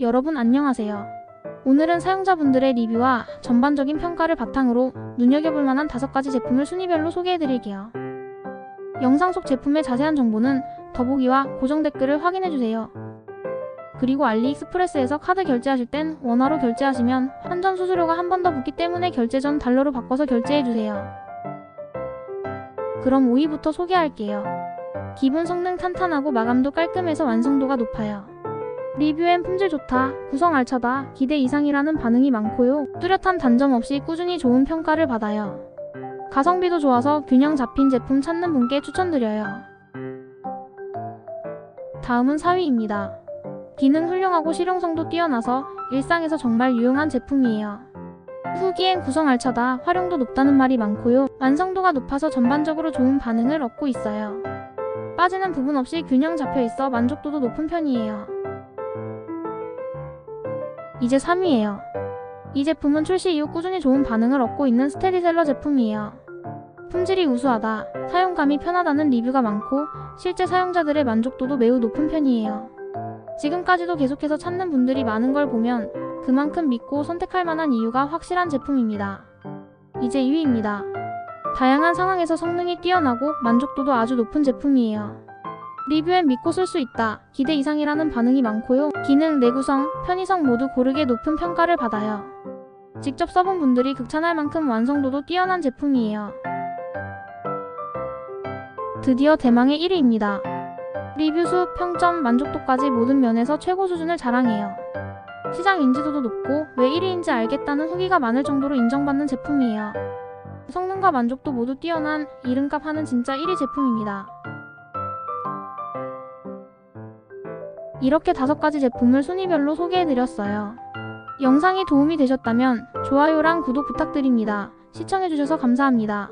여러분 안녕하세요. 오늘은 사용자분들의 리뷰와 전반적인 평가를 바탕으로 눈여겨볼 만한 다섯 가지 제품을 순위별로 소개해드릴게요. 영상 속 제품의 자세한 정보는 더보기와 고정 댓글을 확인해주세요. 그리고 알리익스프레스에서 카드 결제하실 땐 원화로 결제하시면 환전 수수료가 한 번 더 붙기 때문에 결제 전 달러로 바꿔서 결제해주세요. 그럼 5위부터 소개할게요. 기본 성능 탄탄하고 마감도 깔끔해서 완성도가 높아요. 리뷰엔 품질 좋다, 구성 알차다, 기대 이상이라는 반응이 많고요. 뚜렷한 단점 없이 꾸준히 좋은 평가를 받아요. 가성비도 좋아서 균형 잡힌 제품 찾는 분께 추천드려요. 다음은 4위입니다. 기능 훌륭하고 실용성도 뛰어나서 일상에서 정말 유용한 제품이에요. 후기엔 구성 알차다, 활용도 높다는 말이 많고요. 완성도가 높아서 전반적으로 좋은 반응을 얻고 있어요. 빠지는 부분 없이 균형 잡혀 있어 만족도도 높은 편이에요. 이제 3위예요. 이 제품은 출시 이후 꾸준히 좋은 반응을 얻고 있는 스테디셀러 제품이에요. 품질이 우수하다, 사용감이 편하다는 리뷰가 많고 실제 사용자들의 만족도도 매우 높은 편이에요. 지금까지도 계속해서 찾는 분들이 많은 걸 보면 그만큼 믿고 선택할 만한 이유가 확실한 제품입니다. 이제 2위입니다. 다양한 상황에서 성능이 뛰어나고 만족도도 아주 높은 제품이에요. 리뷰엔 믿고 쓸 수 있다, 기대 이상이라는 반응이 많고요. 기능, 내구성, 편의성 모두 고르게 높은 평가를 받아요. 직접 써본 분들이 극찬할 만큼 완성도도 뛰어난 제품이에요. 드디어 대망의 1위입니다. 리뷰 수, 평점, 만족도까지 모든 면에서 최고 수준을 자랑해요. 시장 인지도도 높고 왜 1위인지 알겠다는 후기가 많을 정도로 인정받는 제품이에요. 성능과 만족도 모두 뛰어난 이름값 하는 진짜 1위 제품입니다. 이렇게 다섯 가지 제품을 순위별로 소개해드렸어요. 영상이 도움이 되셨다면 좋아요랑 구독 부탁드립니다. 시청해주셔서 감사합니다.